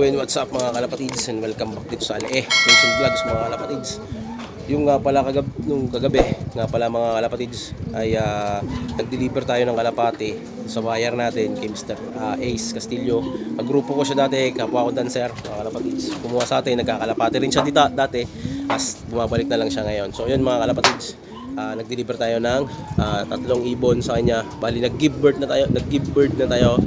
and what's up mga kalapatids and welcome back dito sa Alae Nation Vlogs mga kalapatids yung nga pala kagab nung kagabi nga pala mga kalapatids ay ah, nag-deliver tayo ng kalapati sa buyer natin kay Mr. ah, Ace Castillo Kagrupo ko siya dati, kapwa ko dancer mga kalapatids kumuha sa atin, nagkakalapati rin siya dito dati as bumabalik na lang siya ngayon so yun mga kalapatids Ah, nag-deliver tayo ng ah, tatlong ibon sa kanya. Bali nag-give birth na tayo, nag-give birth na tayo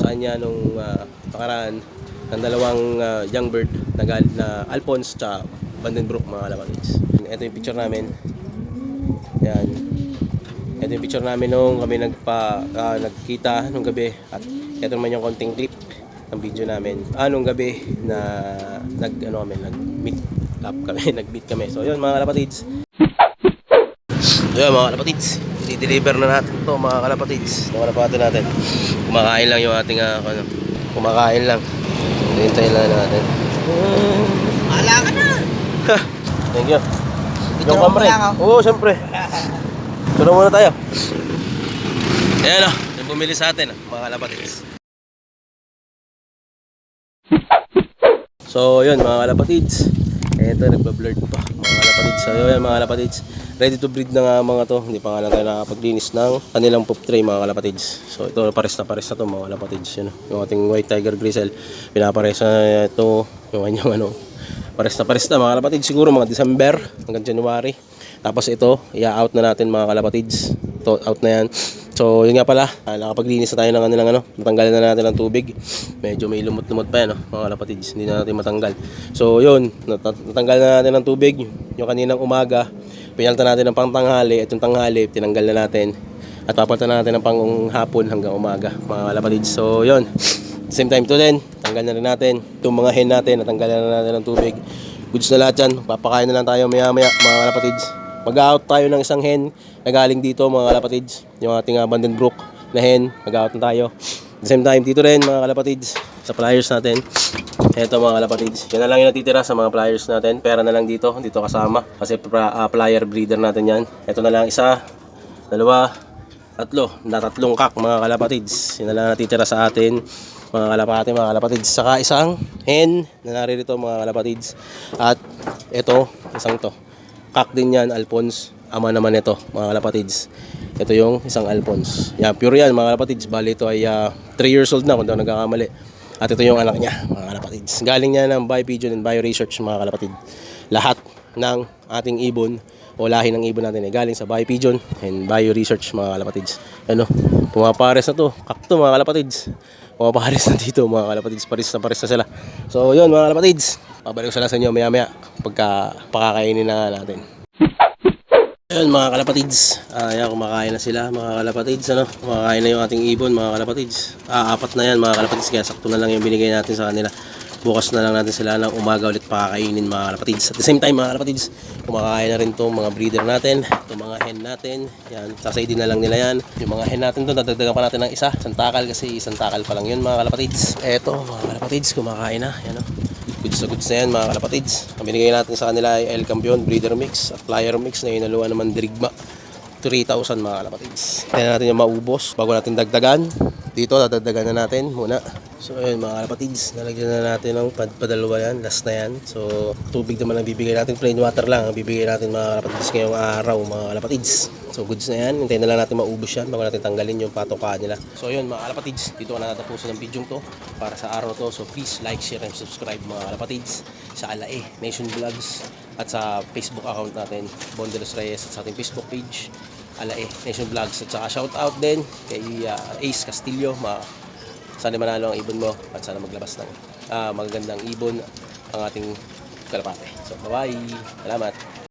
sa kanya nung uh, pakaraan ng dalawang ah, young bird na, na Alphonse at Vandenbroek mga kalapatids. Ito yung picture namin. Yan. Ito yung picture namin nung kami nagpa ah, nagkita nung gabi at ito naman yung konting clip ng video namin. Ah, nung gabi na nag ano kami nag meet up kami, nag meet kami. So yun mga kalapatids. Yun mga kalapatids, i-deliver na natin to mga kalapatids. Mga kalapati natin. Kumakain lang yung ating ah, ano, kumakain lang. Hintayin lang natin. Wala ka na. Thank you. Yung mo kamre. Oo, oh. syempre. Turo muna tayo. Ayan o, yung bumili sa atin, ah, mga kalapatids. So, yun, mga kalapatids. Ito, nagbablurred pa. Mga kalapatids. So, yun, mga kalapatids. Ready to breed na nga mga to. Hindi pa nga lang tayo nakapaglinis ng kanilang poop tray, mga kalapatids. So, ito, pares na pares na to, mga kalapatids. Yun, yung ating white tiger grizzle. Pinapares na ito, yung kanyang ano, pares na pares na, mga kalapatids. Siguro mga December hanggang January. Tapos ito, i-out na natin, mga kalapatids. Ito, out na yan. So, yun nga pala, ah, nakapaglinis na tayo ng kanilang ano, natanggalan na natin ng tubig. Medyo may lumot-lumot pa yan, oh, mga kalapatids. Hindi na natin matanggal. So, yun, nat- natanggal na natin ng tubig. Yung kaninang umaga, pinalta natin ng pangtanghali at yung tanghali, tinanggal na natin. At papalitan na natin ng pang hapon hanggang umaga, mga kalapatids. So, yun. Same time to din, tanggal na rin natin. Itong mga hen natin, natanggalan na natin ng tubig. Goods na lahat yan. Papakain na lang tayo maya-maya, mga kalapatids. Mag-out tayo ng isang hen na galing dito mga kalapatids. Yung ating uh, Vandenbroek na hen. Mag-out na tayo. Same time, dito rin mga kalapatids sa pliers natin. Ito mga kalapatids. Yan na lang yung natitira sa mga pliers natin. Pera na lang dito. Dito kasama. Kasi pra- ah, plier breeder natin yan. Ito na lang isa, dalawa, tatlo. Na tatlong kak mga kalapatids. Yan na lang natitira sa atin mga kalapati, mga kalapatids. Saka isang hen na naririto mga kalapatids. At ito, isang to. Kak din yan, Alphonse. Ama naman ito, mga kalapatids. Ito yung isang Alphonse. Yan, pure yan, mga kalapatids. Bali, ito ay 3 years old na kung daw nagkakamali. At ito yung anak niya, mga kalapatids. Galing niya ng Biopigeon and Bioresearch, mga kalapatid. Lahat ng ating ibon o lahi ng ibon natin ay galing sa Biopigeon and Bioresearch, mga kalapatids. Ano, pumapares na to. Kakto, mga kalapatids. Pumapares na dito, mga kalapatids. Paris na pares na sila. So, yun, mga kalapatids. Pabalik ko sila sa inyo maya-maya pagka pakakainin na natin. Ayun mga kalapatids, ah, yan, kumakain na sila mga kalapatids, ano? Kumakain na yung ating ibon mga kalapatids. Ah, apat na yan mga kalapatids, kaya sakto na lang yung binigay natin sa kanila. Bukas na lang natin sila ng umaga ulit pakakainin mga kalapatids. At the same time mga kalapatids, kumakain na rin itong mga breeder natin, itong mga hen natin. Yan, sasaydin na lang nila yan. Yung mga hen natin to, dadagdagan pa natin ng isa, isang takal kasi isang takal pa lang yun mga kalapatids. Eto mga kalapatids, kumakain na. Yan, oh. Goods na goods na yan mga kalapatids. Ang binigay natin sa kanila ay El Campion Breeder Mix at Flyer Mix na inaluan naman Dirigma. 3,000 mga kalapatids. Kaya natin yung maubos bago natin dagdagan. Dito dadagdagan na natin muna. So ayun mga kalapatids, nalagyan na natin ng pad padalawa yan, last na yan. So tubig naman ang bibigay natin, plain water lang ang bibigay natin mga kalapatids ngayong araw mga kalapatids. So goods na yan, hintayin na lang natin maubos yan bago natin tanggalin yung patoka nila. So yun mga kalapatids, dito ko na natapusin ng video to para sa araw to. So please like, share, and subscribe mga kalapatids sa Alae Nation Vlogs at sa Facebook account natin, Bondelos Reyes at sa ating Facebook page, Alae Nation Vlogs at saka shout out din kay uh, Ace Castillo, ma sana manalo ang ibon mo at sana maglabas ng ah, magagandang ibon ang ating kalapate. So bye-bye, salamat.